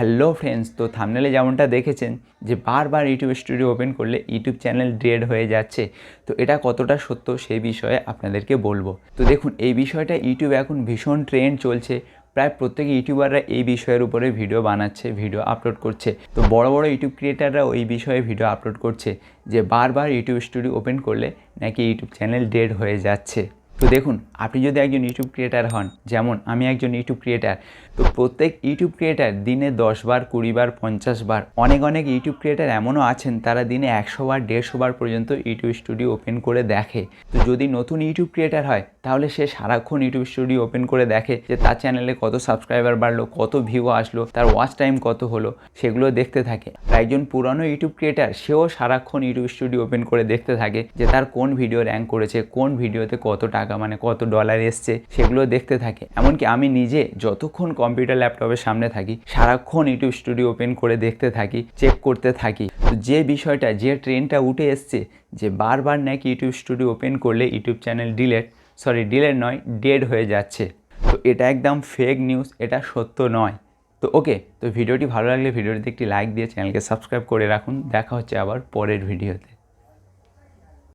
Hello friends, তো থামনেলে যেমনটা দেখেছেন যে বারবার ইউটিউব স্টুডিও ওপেন করলে ইউটিউব চ্যানেল ড্রেড হয়ে যাচ্ছে। তো এটা কতটা সত্য সেই বিষয়ে আপনাদেরকে বলব। তো দেখুন, এই বিষয়টা ইউটিউবে এখন ভীষণ ট্রেন্ড চলছে। প্রায় প্রত্যেক ইউটিউবাররা এই বিষয়ের উপরে ভিডিও বানাচ্ছে, ভিডিও আপলোড করছে। তো বড় বড় ইউটিউব ক্রিয়েটাররা ওই বিষয়ে ভিডিও আপলোড করছে যে বারবার ইউটিউব স্টুডিও ওপেন করলে নাকি ইউটিউব চ্যানেল ডেড হয়ে যাচ্ছে। তো দেখুন, আপনি যদি একজন ইউটিউব ক্রিয়েটার হন, যেমন আমি একজন ইউটিউব ক্রিয়েটার তো প্রত্যেক ইউটিউব ক্রিয়েটার দিনে দশ বার, কুড়ি বার, পঞ্চাশ বার, অনেক অনেক ইউটিউব ক্রিয়েটার এমনও আছেন, তারা দিনে একশো বার, দেড়শো বার পর্যন্ত ইউটিউব স্টুডিও ওপেন করে দেখে। তো যদি নতুন ইউটিউব ক্রিয়েটার হয়, তাহলে সে সারাক্ষণ ইউটিউব স্টুডিও ওপেন করে দেখে যে তার চ্যানেলে কত সাবস্ক্রাইবার বাড়লো, কত ভিউ আসলো, তার ওয়াচ টাইম কত হলো, সেগুলো দেখতে থাকে। একজন পুরনো ইউটিউব ক্রিয়েটার সেও সারাক্ষণ ইউটিউব স্টুডিও ওপেন করে দেখতে থাকে যে তার কোন ভিডিও র্যাঙ্ক করেছে, কোন ভিডিওতে কত টাকা মানে কত ডলার এসছে, সেগুলো দেখতে থাকে। এমনকি আমি নিজে যতক্ষণ কম্পিউটার ল্যাপটপের সামনে থাকি, সারাক্ষণ ইউটিউব স্টুডিও ওপেন করে দেখতে থাকি চেক করতে থাকি। তো যে বিষয়টা, যে ট্রেনটা উঠে এসছে, যে বারবার নাকি ইউটিউব স্টুডিও ওপেন করলে YouTube channel delete sorry delete নয় ডেড হয়ে যাচ্ছে। তো এটা একদম ফেক নিউজ এটা সত্য নয়। তো ওকে তো ভিডিওটি ভালো লাগলে ভিডিওটিতে একটি লাইক দিয়ে চ্যানেলকে সাবস্ক্রাইব করে রাখুন। দেখা হচ্ছে আবার পরের ভিডিওতে